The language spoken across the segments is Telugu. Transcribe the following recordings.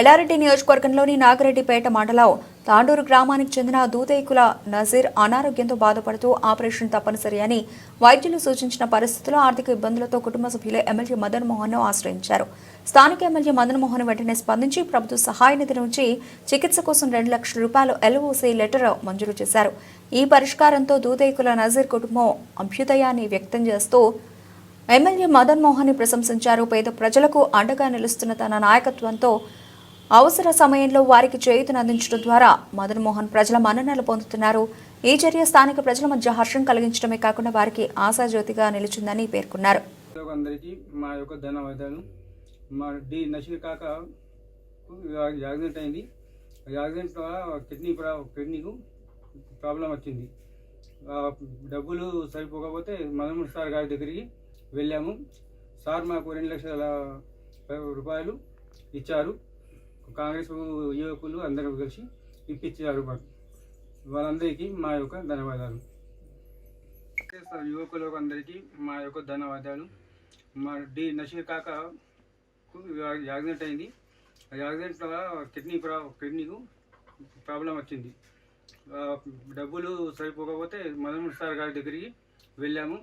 ఎల్లారెడ్డి నియోజకవర్గంలోని నాగిరెడ్డిపేట మండలం తాండూరు గ్రామానికి చెందిన దూదేకుల నజీర్ అనారోగ్యంతో బాధపడుతూ ఆపరేషన్ తప్పనిసరి అని వైద్యులు సూచించిన పరిస్థితుల్లో ఆర్థిక ఇబ్బందులతో కుటుంబ సభ్యులు ఎమ్మెల్యే మదన్ మోహన్ను ఆశ్రయించారు. స్థానిక ఎమ్మెల్యే మదన్ మోహన్ వెంటనే స్పందించి ప్రభుత్వ సహాయ నిధి నుంచి చికిత్స కోసం రెండు లక్షల రూపాయలు ఎల్ఓసీ లెటర్ మంజూరు చేశారు. ఈ పరిష్కారంతో దూదేకుల నజీర్ కుటుంబం అభ్యుదయాన్ని వ్యక్తం చేస్తూ ఎమ్మెల్యే మదన్ మోహన్ని ప్రశంసించారు. పేద ప్రజలకు అండగా నిలుస్తున్న తన నాయకత్వంతో అవసర సమయంలో వారికి చేయుతను అందించడం ద్వారా మదన్ మోహన్ ప్రజల మన్ననలు పొందుతున్నారు. ఈ చర్య స్థానిక ప్రజల మధ్య హర్షం కలిగించడమే కాకుండా వారికి ఆశాజ్యోతిగా నిలిచిందని పేర్కొన్నారు. అందరికీ మా యొక్క ధన్యవాదాలు. మా డి నషీర్ కాక యాక్సిడెంట్ అయింది. యాక్సిడెంట్ కిడ్నీ కిడ్నీకు ప్రాబ్లం వచ్చింది. డబ్బులు సరిపోకపోతే మదన్మోహన్ సార్ గారి దగ్గరికి వెళ్ళాము. సార్ మాకు రెండు లక్షల రూపాయలు ఇచ్చారు. కాంగ్రెస్ యువకులు అందరూ కలిసి ఇప్పించారు వాళ్ళందరికీ మా యొక్క ధన్యవాదాలు. యువకులు యువకులకు అందరికీ మా యొక్క ధన్యవాదాలు. మా డి నషీర్ కాక యాక్సిడెంట్ అయింది. యాక్సిడెంట్ వల్ల కిడ్నీ ప్రా కిడ్నీకు ప్రాబ్లం వచ్చింది. డబ్బులు సరిపోకపోతే మదన్ సార్ గారి దగ్గరికి వెళ్ళాము.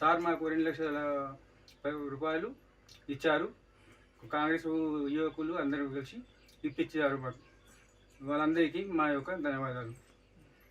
సార్ మాకు రెండు లక్షల రూపాయలు ఇచ్చారు. కాంగ్రెస్ యువకులు అందరూ కలిసి ఇప్పించారు మాకు. వాళ్ళందరికీ మా యొక్క ధన్యవాదాలు.